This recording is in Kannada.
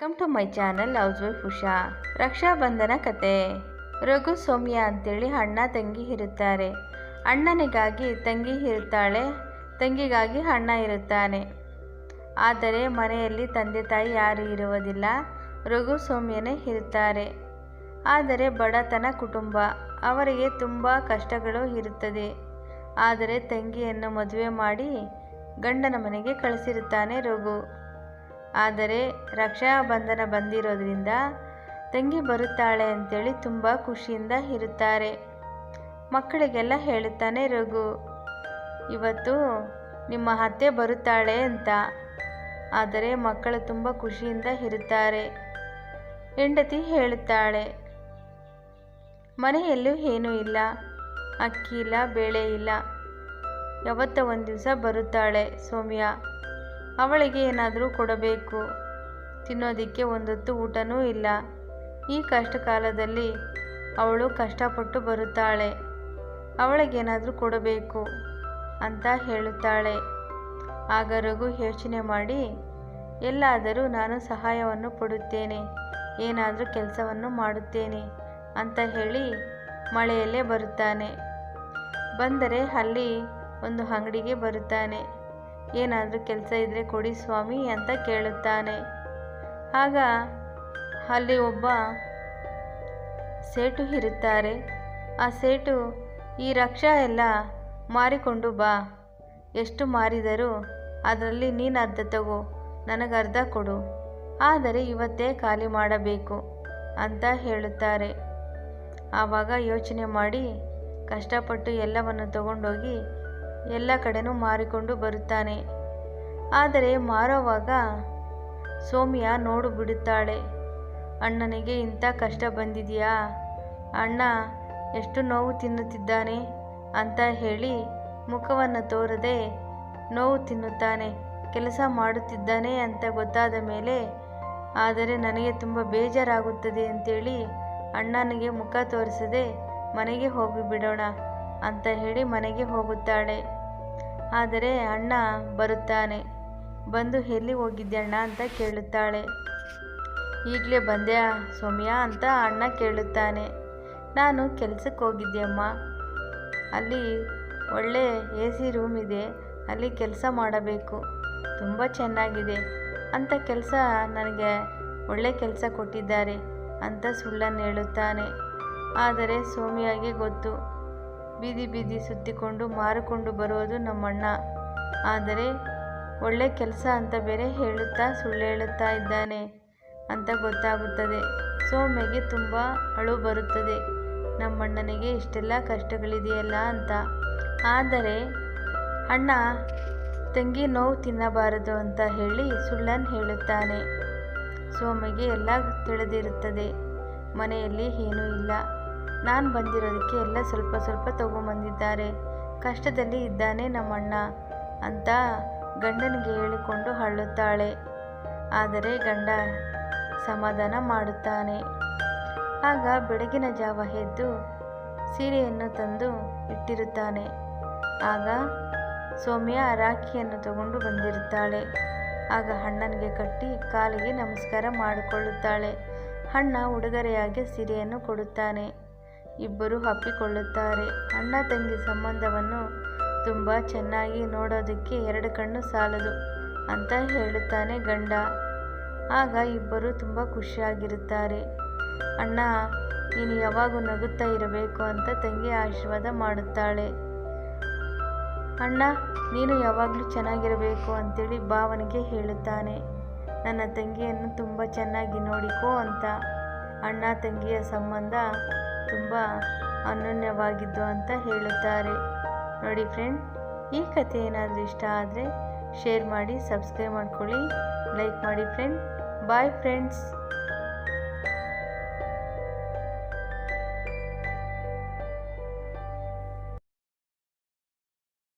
Welcome to my channel housewife Usha. Raksha Bandhan ಕತೆ. ರಘು ಸೌಮ್ಯ ಅಂತೇಳಿ ಅಣ್ಣ ತಂಗಿ ಇರುತ್ತಾರೆ. ಅಣ್ಣನಿಗಾಗಿ ತಂಗಿ ಇರುತ್ತಾಳೆ ತಂಗಿಗಾಗಿ ಅಣ್ಣ ಇರುತ್ತಾನೆ. ಆದರೆ ಮನೆಯಲ್ಲಿ ತಂದೆ ತಾಯಿ ಯಾರೂ ಇರುವುದಿಲ್ಲ. ರಘು ಸೌಮ್ಯನೇ ಇರುತ್ತಾರೆ ಆದರೆ ಬಡತನ ಕುಟುಂಬ. ಅವರಿಗೆ ತುಂಬ ಕಷ್ಟಗಳು ಇರುತ್ತದೆ. ಆದರೆ ತಂಗಿಯನ್ನು ಮದುವೆ ಮಾಡಿ ಗಂಡನ ಮನೆಗೆ ಕಳಿಸಿರುತ್ತಾನೆ ರಘು. ಆದರೆ ರಕ್ಷಾಬಂಧನ ಬಂದಿರೋದ್ರಿಂದ ತಂಗಿ ಬರುತ್ತಾಳೆ ಅಂತೇಳಿ ತುಂಬ ಖುಷಿಯಿಂದ ಇರುತ್ತಾರೆ. ಮಕ್ಕಳಿಗೆಲ್ಲ ಹೇಳುತ್ತಾನೆ ರಘು, ಇವತ್ತು ನಿಮ್ಮ ಅತ್ತೆ ಬರುತ್ತಾಳೆ ಅಂತ. ಆದರೆ ಮಕ್ಕಳು ತುಂಬ ಖುಷಿಯಿಂದ ಇರುತ್ತಾರೆ, ಹೆಂಡತಿ ಹೇಳುತ್ತಾಳೆ. ಮನೆಯಲ್ಲೂ ಏನೂ ಇಲ್ಲ. ಅಕ್ಕಿ ಇಲ್ಲ, ಬೇಳೆ ಇಲ್ಲ. ಯಾವತ್ತ ಒಂದು ದಿವಸ ಬರುತ್ತಾಳೆ ಸೌಮ್ಯ. ಅವಳಿಗೆ ಏನಾದರೂ ಕೊಡಬೇಕು? ತಿನ್ನೋದಕ್ಕೆ ಒಂದೊತ್ತು ಊಟನೂ ಇಲ್ಲ. ಈ ಕಷ್ಟ ಕಾಲದಲ್ಲಿ ಅವಳು ಕಷ್ಟಪಟ್ಟು ಬರುತ್ತಾಳೆ. ಅವಳಿಗೇನಾದರೂ ಕೊಡಬೇಕು ಅಂತ ಹೇಳುತ್ತಾಳೆ. ಆಗ ರಘು ಯೋಚನೆ ಮಾಡಿ, ಎಲ್ಲಾದರೂ ನಾನು ಸಹಾಯವನ್ನು ಕೊಡುತ್ತೇನೆ ಏನಾದರೂ ಕೆಲಸವನ್ನು ಮಾಡುತ್ತೇನೆ ಅಂತ ಹೇಳಿ ಮಳೆಯಲ್ಲೇ ಬರುತ್ತಾನೆ. ಬಂದರೆ ಅಲ್ಲಿ ಒಂದು ಅಂಗಡಿಗೆ ಬರುತ್ತಾನೆ. ಏನಾದರೂ ಕೆಲಸ ಇದ್ದರೆ ಕೊಡಿ ಸ್ವಾಮಿ ಅಂತ ಕೇಳುತ್ತಾನೆ. ಆಗ ಅಲ್ಲಿ ಒಬ್ಬ ಸೇಟು ಇರುತ್ತಾರೆ. ಆ ಸೇಟು, ಈ ರಕ್ಷಾ ಎಲ್ಲ ಮಾರಿಕೊಂಡು ಬಾ. ಎಷ್ಟು ಮಾರಿದರೂ ಅದರಲ್ಲಿ ನೀನು ಅರ್ಧ ತಗೋ, ನನಗೆ ಅರ್ಧ ಕೊಡು. ಆದರೆ ಇವತ್ತೇ ಖಾಲಿ ಮಾಡಬೇಕು ಅಂತ ಹೇಳುತ್ತಾರೆ. ಆವಾಗ ಯೋಚನೆ ಮಾಡಿ ಕಷ್ಟಪಟ್ಟು ಎಲ್ಲವನ್ನು ತಗೊಂಡೋಗಿ ಎಲ್ಲ ಕಡೆನೂ ಮಾರಿಕೊಂಡು ಬರುತ್ತಾನೆ. ಆದರೆ ಮಾರೋವಾಗ ಸೌಮ್ಯ ನೋಡು ಬಿಡುತ್ತಾಳೆ ಅಣ್ಣನಿಗೆ ಇಂಥ ಕಷ್ಟ ಬಂದಿದೆಯಾ? ಅಣ್ಣ, ಎಷ್ಟು ನೋವು ತಿನ್ನುತ್ತಿದ್ದಾನೆ ಅಂತ ಹೇಳಿ ಮುಖವನ್ನು ತೋರದೆ ನೋವು ತಿನ್ನುತ್ತಾನೆ, ಕೆಲಸ ಮಾಡುತ್ತಿದ್ದಾನೆ ಅಂತ ಗೊತ್ತಾದ ಮೇಲೆ, ಆದರೆ ನನಗೆ ತುಂಬ ಬೇಜಾರಾಗುತ್ತದೆ ಅಂತೇಳಿ ಅಣ್ಣನಿಗೆ ಮುಖ ತೋರಿಸದೆ ಮನೆಗೆ ಹೋಗಿ ಬಿಡೋಣ ಅಂತ ಹೇಳಿ ಮನೆಗೆ ಹೋಗುತ್ತಾಳೆ. ಆದರೆ ಅಣ್ಣ ಬರುತ್ತಾನೆ. ಬಂದು ಎಲ್ಲಿ ಹೋಗಿದ್ದೆ ಅಣ್ಣ ಅಂತ ಕೇಳುತ್ತಾಳೆ. ಈಗಲೇ ಬಂದ್ಯಾ ಸೌಮ್ಯ ಅಂತ ಅಣ್ಣ ಕೇಳುತ್ತಾನೆ. ನಾನು ಕೆಲಸಕ್ಕೆ ಹೋಗಿದ್ದೆ ಅಮ್ಮ. ಅಲ್ಲಿ ಒಳ್ಳೆ ಎ ಸಿ ರೂಮ್ ಇದೆ. ಅಲ್ಲಿ ಕೆಲಸ ಮಾಡಬೇಕು. ತುಂಬ ಚೆನ್ನಾಗಿದೆ. ಅಂತ ಕೆಲಸ ನನಗೆ ಒಳ್ಳೆ ಕೆಲಸ ಕೊಟ್ಟಿದ್ದಾರೆ ಅಂತ ಸುಳ್ಳನ್ನು ಹೇಳುತ್ತಾನೆ. ಆದರೆ ಸೋಮಿಯಾಗೆ ಗೊತ್ತು. ಬೀದಿ ಬೀದಿ ಸುತ್ತಿಕೊಂಡು ಮಾರಿಕೊಂಡು ಬರೋದು ನಮ್ಮಣ್ಣ. ಆದರೆ ಒಳ್ಳೆ ಕೆಲಸ ಅಂತ ಬೇರೆ ಹೇಳುತ್ತಾ ಸುಳ್ಳು ಹೇಳುತ್ತಾ ಇದ್ದಾನೆ ಅಂತ ಗೊತ್ತಾಗುತ್ತದೆ. ಸೋಮೆಗೆ ತುಂಬ ಅಳು ಬರುತ್ತದೆ. ನಮ್ಮಣ್ಣನಿಗೆ ಇಷ್ಟೆಲ್ಲ ಕಷ್ಟಗಳಿದೆಯಲ್ಲ ಅಂತ. ಆದರೆ ಅಣ್ಣ, ತಂಗಿ ನೋವು ತಿನ್ನಬಾರದು ಅಂತ ಹೇಳಿ ಸುಳ್ಳನ್ನು ಹೇಳುತ್ತಾನೆ. ಸೋಮೆಗೆ ಎಲ್ಲ ತಿಳಿದಿರುತ್ತದೆ. ಮನೆಯಲ್ಲಿ ಏನೂ ಇಲ್ಲ. ನಾನು ಬಂದಿರೋದಕ್ಕೆ ಎಲ್ಲ ಸ್ವಲ್ಪ ಸ್ವಲ್ಪ ತಗೊಂಬಂದಿದ್ದಾರೆ. ಕಷ್ಟದಲ್ಲಿ ಇದ್ದಾನೆ ನಮ್ಮಣ್ಣ ಅಂತ ಗಂಡನಿಗೆ ಹೇಳಿಕೊಂಡು ಹಳ್ಳುತ್ತಾಳೆ ಆದರೆ ಗಂಡ ಸಮಾಧಾನ ಮಾಡುತ್ತಾನೆ. ಆಗ ಬೆಳಗಿನ ಜಾವ ಎದ್ದು ಸೀರೆಯನ್ನು ತಂದು ಇಟ್ಟಿರುತ್ತಾನೆ. ಆಗ ಸೌಮ್ಯ ರಾಖಿಯನ್ನು ತಗೊಂಡು ಬಂದಿರುತ್ತಾಳೆ. ಆಗ ಅಣ್ಣನಿಗೆ ಕಟ್ಟಿ ಕಾಲಿಗೆ ನಮಸ್ಕಾರ ಮಾಡಿಕೊಳ್ಳುತ್ತಾಳೆ. ಅಣ್ಣ ಉಡುಗೊರೆಯಾಗಿ ಸೀರೆಯನ್ನು ಕೊಡುತ್ತಾನೆ. ಇಬ್ಬರು ಅಪ್ಪಿಕೊಳ್ಳುತ್ತಾರೆ. ಅಣ್ಣ ತಂಗಿ ಸಂಬಂಧವನ್ನು ತುಂಬ ಚೆನ್ನಾಗಿ ನೋಡೋದಕ್ಕೆ ಎರಡು ಕಣ್ಣು ಸಾಲದು ಅಂತ ಹೇಳುತ್ತಾನೆ ಗಂಡ. ಆಗ ಇಬ್ಬರು ತುಂಬ ಖುಷಿಯಾಗಿರುತ್ತಾರೆ. ಅಣ್ಣ, ನೀನು ಯಾವಾಗೂ ನಗುತ್ತಾ ಇರಬೇಕು ಅಂತ ತಂಗಿ ಆಶೀರ್ವಾದ ಮಾಡುತ್ತಾಳೆ. ಅಣ್ಣ, ನೀನು ಯಾವಾಗಲೂ ಚೆನ್ನಾಗಿರಬೇಕು ಅಂತೇಳಿ ಭಾವನಿಗೆ ಹೇಳುತ್ತಾನೆ. ನನ್ನ ತಂಗಿಯನ್ನು ತುಂಬ ಚೆನ್ನಾಗಿ ನೋಡಿಕೋ ಅಂತ ಅಣ್ಣ ತಂಗಿಯ ಸಂಬಂಧ ತುಂಬ ಅನನ್ಯವಾಗಿದ್ದು ಅಂತ ಹೇಳುತ್ತಾರೆ. ನೋಡಿ ಫ್ರೆಂಡ್ ಈ ಕಥೆ ಏನಾದರೂ ಇಷ್ಟ ಆದರೆ ಶೇರ್ ಮಾಡಿ ಸಬ್ಸ್ಕ್ರೈಬ್ ಮಾಡ್ಕೊಳ್ಳಿ. ಲೈಕ್ ಮಾಡಿ ಫ್ರೆಂಡ್ ಬಾಯ್ ಫ್ರೆಂಡ್ಸ್